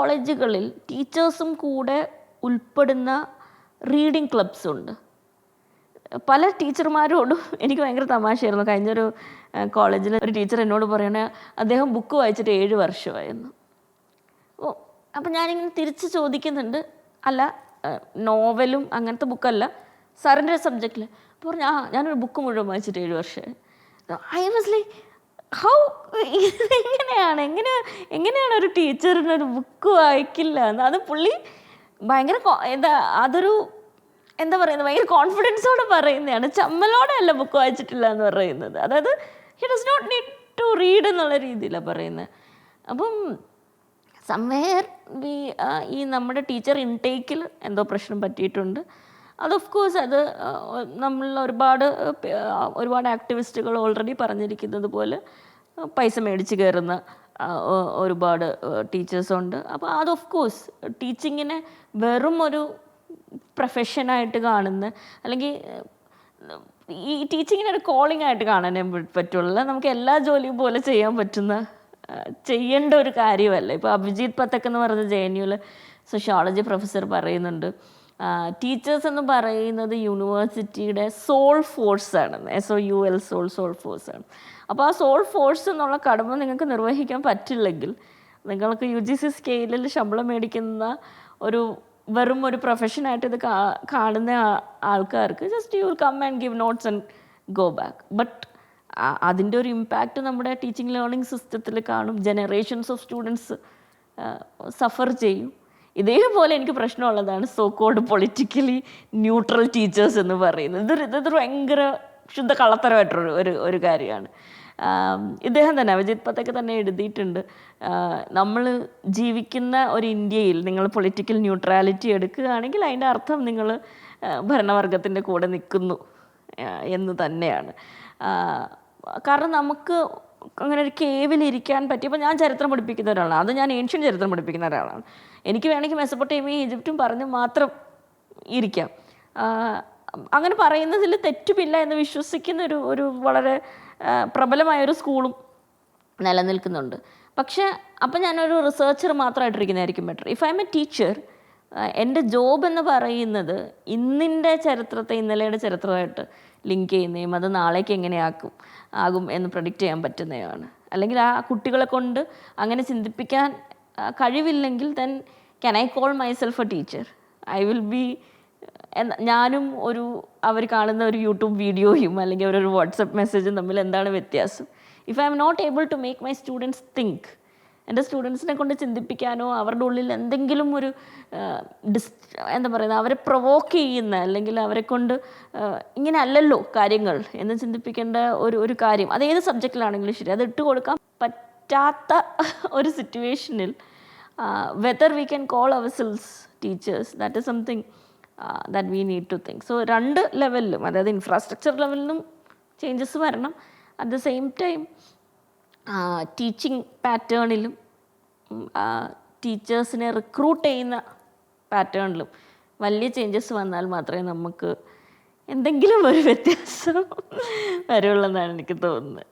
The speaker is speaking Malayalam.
കോളേജുകളിൽ ടീച്ചേഴ്സും കൂടെ ഉൾപ്പെടുന്ന റീഡിംഗ് ക്ലബ്സ് ഉണ്ട്. പല ടീച്ചർമാരോടും എനിക്ക് ഭയങ്കര തമാശയായിരുന്നു. കഴിഞ്ഞൊരു കോളേജിൽ ഒരു ടീച്ചർ എന്നോട് പറയണേ അദ്ദേഹം ബുക്ക് വായിച്ചിട്ട് ഏഴ് വർഷമായിരുന്നു ഓ അപ്പം ഞാനിങ്ങനെ തിരിച്ച് ചോദിക്കുന്നുണ്ട്. അല്ല നോവലും അങ്ങനത്തെ ബുക്കല്ല. സാറിന്റെ സബ്ജക്റ്റിൽ പറഞ്ഞു ആ ഞാനൊരു ബുക്ക് മുഴുവൻ വായിച്ചിട്ട് ഏഴ് വർഷമായി. ഐ വാസ് ലൈക്ക് ഹൗ എങ്ങനെയാണ് എങ്ങനെ എങ്ങനെയാണ് ഒരു ടീച്ചറിന് ഒരു ബുക്ക് വായിക്കില്ല എന്ന്? അത് പുള്ളി ഭയങ്കര എന്താ അതൊരു എന്താ പറയുന്നത്? ഭയങ്കര കോൺഫിഡൻസോടെ പറയുന്നതാണ്. ചമ്മലോടെ അല്ല ബുക്ക് വായിച്ചിട്ടില്ല എന്ന് പറയുന്നത്. അതായത് he does not need to read എന്നുള്ള രീതിയിലാണ് പറയുന്നത്. അപ്പം സംവേർ വി ഈ നമ്മുടെ ടീച്ചർ ഇൻടേക്കിൽ എന്തോ പ്രശ്നം പറ്റിയിട്ടുണ്ട്. അത് ഓഫ് കോഴ്സ് അത് നമ്മൾ ഒരുപാട് ഒരുപാട് ആക്ടിവിസ്റ്റുകൾ ഓൾറെഡി പറഞ്ഞിരിക്കുന്നത് പോലെ പൈസ മേടിച്ച് കയറുന്ന ഒരുപാട് ടീച്ചേഴ്സുണ്ട്. അപ്പോൾ അത് ഓഫ് കോഴ്സ് ടീച്ചിങ്ങിനെ വെറും ഒരു പ്രൊഫഷനായിട്ട് കാണുന്ന അല്ലെങ്കിൽ ഈ ടീച്ചിങ്ങിനെ ഒരു കോളിംഗ് ആയിട്ട് കാണാനേ പറ്റുള്ളൂ. നമുക്ക് എല്ലാ ജോലിയും പോലെ ചെയ്യാൻ പറ്റുന്ന ചെയ്യേണ്ട ഒരു കാര്യമല്ല. ഇപ്പോൾ അഭിജിത് പത്തക്ക് എന്ന് പറഞ്ഞ ജെ എൻ യുവിൽ സോഷ്യോളജി പ്രൊഫസർ പറയുന്നുണ്ട് ടീച്ചേഴ്സ് എന്ന് പറയുന്നത് യൂണിവേഴ്സിറ്റിയുടെ സോൾ ഫോഴ്സ് ആണ്. S O U L soul soul force ആണ്. അപ്പോൾ ആ സോൾ ഫോഴ്സ് എന്നുള്ള കടമ നിങ്ങൾക്ക് നിർവഹിക്കാൻ പറ്റില്ലെങ്കിൽ നിങ്ങൾക്ക് യു ജി സി സ്കെയിലിൽ ശമ്പളം മേടിക്കുന്ന ഒരു വെറും ഒരു പ്രൊഫഷനായിട്ട് ഇത് കാണുന്ന ആൾക്കാർക്ക് just you will come and give notes and go back but അതിന്റെ ഒരു ഇമ്പാക്റ്റ് നമ്മുടെ ടീച്ചിങ് ലേണിംഗ് സിസ്റ്റത്തിൽ കാണും. ജനറേഷൻസ് ഓഫ് സ്റ്റുഡൻസ് സഫർ ചെയ്യും. ഇതേപോലെ എനിക്ക് പ്രശ്നമുള്ളതാണ് so called politically neutral teachers എന്ന് പറയുന്നത്. ഇതൊരു ഇതൊരു ഭയങ്കര ശുദ്ധ കള്ളത്തരമായിട്ടൊരു ഒരു ഒരു കാര്യമാണ്. ഇദ്ദേഹം തന്നെ അഭിജിത് പത്തൊക്കെ തന്നെ എഴുതിയിട്ടുണ്ട്. നമ്മൾ ജീവിക്കുന്ന ഒരു ഇന്ത്യയിൽ നിങ്ങൾ പൊളിറ്റിക്കൽ ന്യൂട്രാലിറ്റി എടുക്കുകയാണെങ്കിൽ അതിന്റെ അർത്ഥം നിങ്ങൾ ഭരണവർഗത്തിന്റെ കൂടെ നിൽക്കുന്നു എന്ന് തന്നെയാണ്. കാരണം നമുക്ക് അങ്ങനെ ഒരു കേവിലിരിക്കാൻ പറ്റിയപ്പോൾ ഞാൻ ചരിത്രം പഠിപ്പിക്കുന്ന ഒരാളാണ്. അത് ഞാൻ ഏൻഷ്യൻ ചരിത്രം പഠിപ്പിക്കുന്ന ഒരാളാണ്. എനിക്ക് വേണമെങ്കിൽ മെസ്സപ്പൊട്ടേമിയും ഈജിപ്തും പറഞ്ഞ് മാത്രം ഇരിക്കാം. അങ്ങനെ പറയുന്നതിൽ തെറ്റുമില്ല എന്ന് വിശ്വസിക്കുന്ന ഒരു ഒരു വളരെ ആ, പ്രബലമായ ഒരു സ്കൂളും നിലനിൽക്കുന്നുണ്ട്. പക്ഷേ അപ്പം ഞാനൊരു researcher മാത്രമായിട്ടിരിക്കുന്നതായിരിക്കും better if I'm a teacher എന്റെ ജോബ് എന്ന് പറയുന്നത് ഇന്നിന്റെ ചരിത്രത്തെ ഇന്നലെയുടെ ചരിത്രമായിട്ട് ലിങ്ക് ചെയ്യുന്നതും അത് നാളേക്ക് എങ്ങനെയാക്കും ആകും എന്ന് പ്രഡിക്റ്റ് ചെയ്യാൻ പറ്റുന്നതാണ്. അല്ലെങ്കിൽ ആ കുട്ടികളെ കൊണ്ട് അങ്ങനെ ചിന്തിപ്പിക്കാൻ കഴിവില്ലെങ്കിൽ then can I call myself a teacher I will be ഞാനും ഒരു അവർ കാണുന്ന ഒരു യൂട്യൂബ് വീഡിയോയും അല്ലെങ്കിൽ ഒരു വാട്സപ്പ് മെസ്സേജും തമ്മിൽ എന്താണ് വ്യത്യാസം? If I'm not able to make my students think എന്റെ സ്റ്റുഡൻസിനെ കൊണ്ട് ചിന്തിപ്പിക്കാനോ അവരുടെ ഉള്ളിൽ എന്തെങ്കിലും ഒരു ഡിസ് എന്താ പറയുന്നത് അവരെ പ്രൊവോക്ക് ചെയ്യുന്ന അല്ലെങ്കിൽ അവരെ കൊണ്ട് ഇങ്ങനെ അല്ലല്ലോ കാര്യങ്ങൾ എന്ന് ചിന്തിപ്പിക്കേണ്ട ഒരു ഒരു കാര്യം. അത് ഏത് സബ്ജക്റ്റിലാണെങ്കിലും ശരി. അത് ഇട്ട് കൊടുക്കാൻ പറ്റാത്ത ഒരു സിറ്റുവേഷനിൽ whether we can call ourselves teachers that is something that we need to think so രണ്ട് ലെവലിലും അതായത് ഇൻഫ്രാസ്ട്രക്ചർ ലെവലിലും ചേഞ്ചസ് വരണം. At the same time teaching പാറ്റേണിലും ടീച്ചേഴ്സിനെ റിക്രൂട്ട് ചെയ്യുന്ന പാറ്റേണിലും വലിയ ചേഞ്ചസ് വന്നാൽ മാത്രമേ നമുക്ക് എന്തെങ്കിലും ഒരു വ്യത്യാസം വരുള്ളൂ എന്നാണ് എനിക്ക് തോന്നുന്നത്.